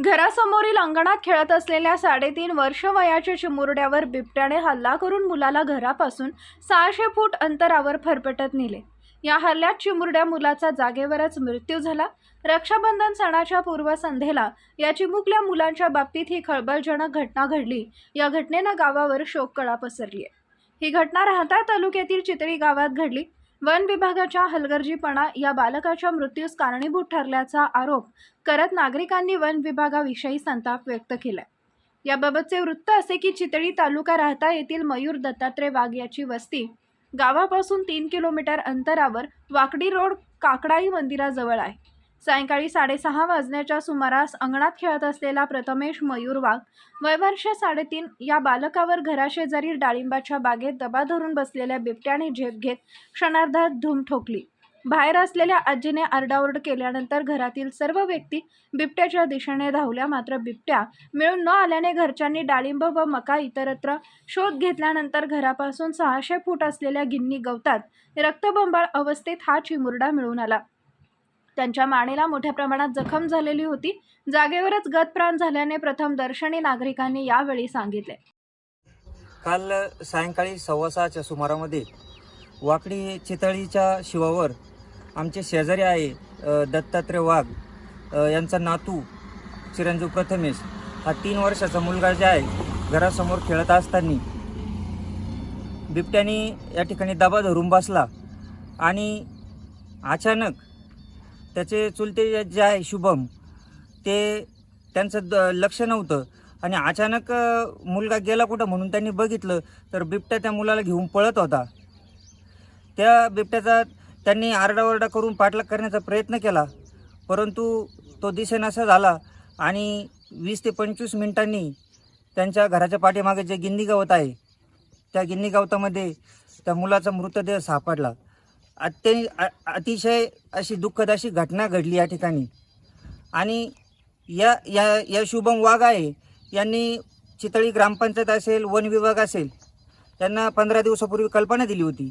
घरासमोरील अंगणात खेळत असलेल्या साडेतीन वर्ष वयाच्या चिमुरड्यावर बिबट्याने हल्ला करून मुलाला घरापासून सहाशे फूट अंतरावर फरफटत नेले. या हल्ल्यात चिमुरड्या मुलाचा जागेवरच मृत्यू झाला. रक्षाबंधन सणाच्या पूर्वसंध्येला या चिमुकल्या मुलांच्या बाबतीत ही खळबळजनक घटना घडली. या घटनेनं गावावर शोककळा पसरली आहे ही घटना राहता तालुक्यातील चितळी गावात घडली. वन विभागाच्या हलगर्जीपणा या बालकाच्या मृत्यूस कारणीभूत ठरल्याचा आरोप करत नागरिकांनी वन विभागाविषयी संताप व्यक्त केलाय. याबाबतचे वृत्त असे की चितळी तालुका राहता येथील मयूर दत्तात्रय वाघ याची वस्ती गावापासून तीन किलोमीटर अंतरावर वाकडी रोड काकडाई मंदिराजवळ आहे. सायंकाळी साडेसहा वाजण्याच्या सुमारास अंगणात खेळत असलेला प्रथमेश मयूर वाघ वयवर्ष साडेतीन या बालकावर घराशेजारी डाळिंबाच्या बागेत दबा धरून बसलेल्या बिबट्याने झेप घेत क्षणार्धात धूम ठोकली. बाहेर असलेल्या आजीने आरडाओरड केल्यानंतर घरातील सर्व व्यक्ती बिबट्याच्या दिशेने धावल्या. मात्र बिबट्या मिळून न आल्याने घरच्यांनी डाळिंब व मका इतरत्र शोध घेतल्यानंतर घरापासून सहाशे फूट असलेल्या गिन्नी गवतात रक्तबंबाळ अवस्थेत हा चिमुरडा मिळून आला. त्यांच्या मानेला मोठ्या प्रमाणात जखम झालेली होती. जागेवरच गतप्राण झाल्याने प्रथम दर्शनी नागरिकांनी यावेळी सांगितले. काल सायंकाळी सव्वा सहाच्या सुमारामध्ये वाकडी चितळीच्या शिवावर आमचे शेजारी आहे दत्तात्रय वाघ यांचा नातू चिरंजीव प्रथमेश. हा तीन वर्षाचा मुलगा जे आहे घरासमोर खेळत असताना बिबट्याने या ठिकाणी दबा धरून बसला आणि अचानक त्याचे चुलते जे आहे शुभम ते त्यांचं द लक्ष नव्हतं. आणि अचानक मुलगा गेला कुठं म्हणून त्यांनी बघितलं तर बिबट्या त्या मुलाला घेऊन पळत होता. त्या बिबट्याचा त्यांनी आरडाओरडा करून पाठलाग करण्याचा प्रयत्न केला परंतु तो दिसेनासा झाला आणि वीस ते पंचवीस मिनिटांनी त्यांच्या घराच्या पाठीमागे जे गिन्नी गवत आहे त्या गिन्नी गवतामध्ये त्या मुलाचा मृतदेह सापडला. अत्य अतिशय अशी दुःखद अशी घटना घडली या ठिकाणी. आणि या या या शुभम वाघ आहे यांनी चितळी ग्रामपंचायत असेल वन विभाग असेल यांना पंधरा दिवसापूर्वी कल्पना दिली होती.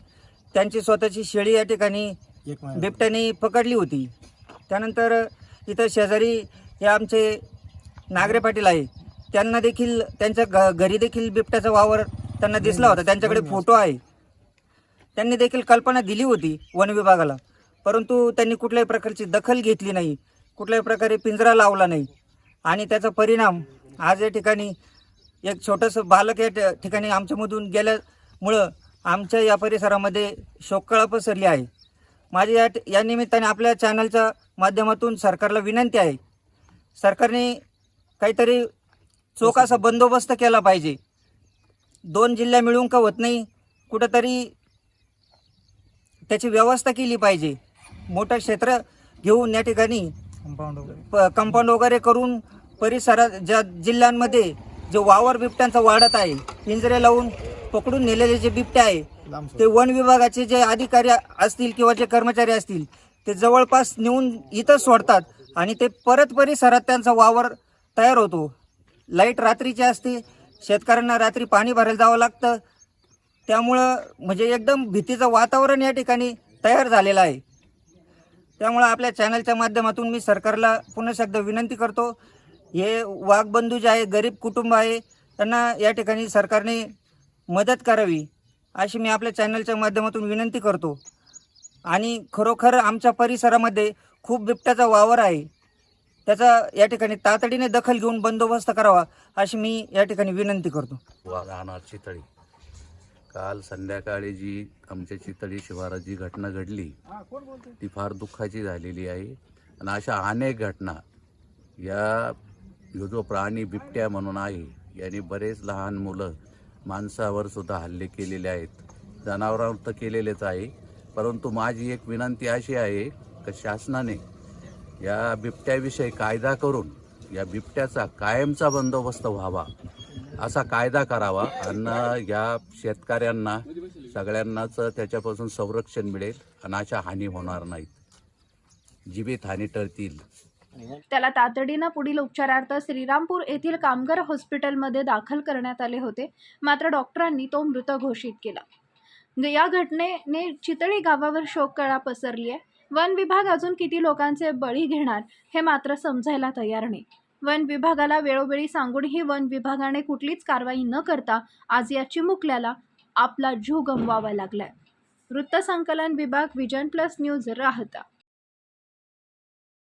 त्यांची स्वतःची शेळी या ठिकाणी बिबट्याने पकडली होती. त्यानंतर इथं शेजारी हे आमचे नागरे पाटील आहे त्यांना देखील त्यांच्या घ घरी देखील बिबट्याचा वावर त्यांना दिसला होता. त्यांच्याकडे फोटो आहे. त्यांनी देखील कल्पना दिली होती वन विभागाला. परंतु त्यांनी कुठल्याही प्रकारची दखल घेतली नाही कुठल्याही प्रकारे पिंजरा लावला नाही. आणि त्याचा परिणाम आज या ठिकाणी एक छोटंसं बालक या ठ- ठिकाणी आमच्यामधून गेल्यामुळं आमच्या या परिसरामध्ये शोककळा पसरली आहे. माझी या या निमित्ताने आपल्या चॅनलच्या माध्यमातून सरकारला विनंती आहे. सरकारने काहीतरी चोख असा बंदोबस्त केला पाहिजे. दोन जिल्ह्या मिळून का होत नाही कुठंतरी त्याची व्यवस्था केली पाहिजे. मोठं क्षेत्र घेऊन या ठिकाणी कंपाऊंड वगैरे. करून परिसरात ज्या जिल्ह्यांमध्ये जे वावर बिबट्यांचा वाढत आहे पिंजरे लावून पकडून नेलेले जे बिबटे आहे ते वन विभागाचे जे अधिकारी असतील किंवा जे कर्मचारी असतील ते जवळपास नेऊन इथं सोडतात आणि ते परत परिसरात त्यांचा वावर तयार होतो. लाइट रात्रीची असते शेतकऱ्यांना रात्री पाणी भरायला जावं लागतं त्यामुळं म्हणजे एकदम भीतीचं वातावरण या ठिकाणी तयार झालेलं आहे. त्यामुळं आपल्या चॅनलच्या माध्यमातून मी सरकारला पुन्हा एकदा विनंती करतो हे वाघबंधू जे आहे गरीब कुटुंब आहे त्यांना या ठिकाणी सरकारने मदत करावी अशी मी आपल्या चॅनलच्या माध्यमातून विनंती करतो. आणि खरोखर आमच्या परिसरामध्ये खूप बिबट्याचा वावर आहे. त्याचा या ठिकाणी तातडीने दखल घेऊन बंदोबस्त करावा अशी मी या ठिकाणी विनंती करतो. राहणार चितळी. काल संध्याकाळी जी आमच्या चितळी शिवारात जी घटना घडली ती फार दुःखाची झालेली आहे. आणि अशा अनेक घटना या ह्यो जो प्राणी बिबट्या म्हणून आहे यांनी बरेच लहान मुलं माणसावर सुद्धा हल्ले केलेले आहेत. जनावरांवर तर केलेलेच आहे. परंतु माझी एक विनंती अशी आहे की शासनाने या बिबट्याविषयी कायदा करून या बिबट्याचा कायमचा बंदोबस्त व्हावा. असा कायदा करावा आणि या शेतकऱ्यांना सगळ्यांनाच त्याच्यापासून संरक्षण मिळेल आणि अशा हानी होणार नाहीत. जीवित हानी टळतील. त्याला तातडीनं पुढील उपचारार्थ श्रीरामपूर येथील कामगार हॉस्पिटलमध्ये दाखल करण्यात आले होते. मात्र डॉक्टरांनी तो मृत घोषित केला. या घटनेने चितळी गावावर शोककळा पसरली आहे वन विभाग अजून किती लोकांचे बळी घेणार हे मात्र समजायला तयार नाही. वन विभागाला वेळोवेळी सांगूनही वन विभागाने कुठलीच कारवाई न करता आज या चिमुकल्याला आपला जीव गमवावा लागलाय. वृत्तसंकलन विभाग विजन प्लस न्यूज राहता.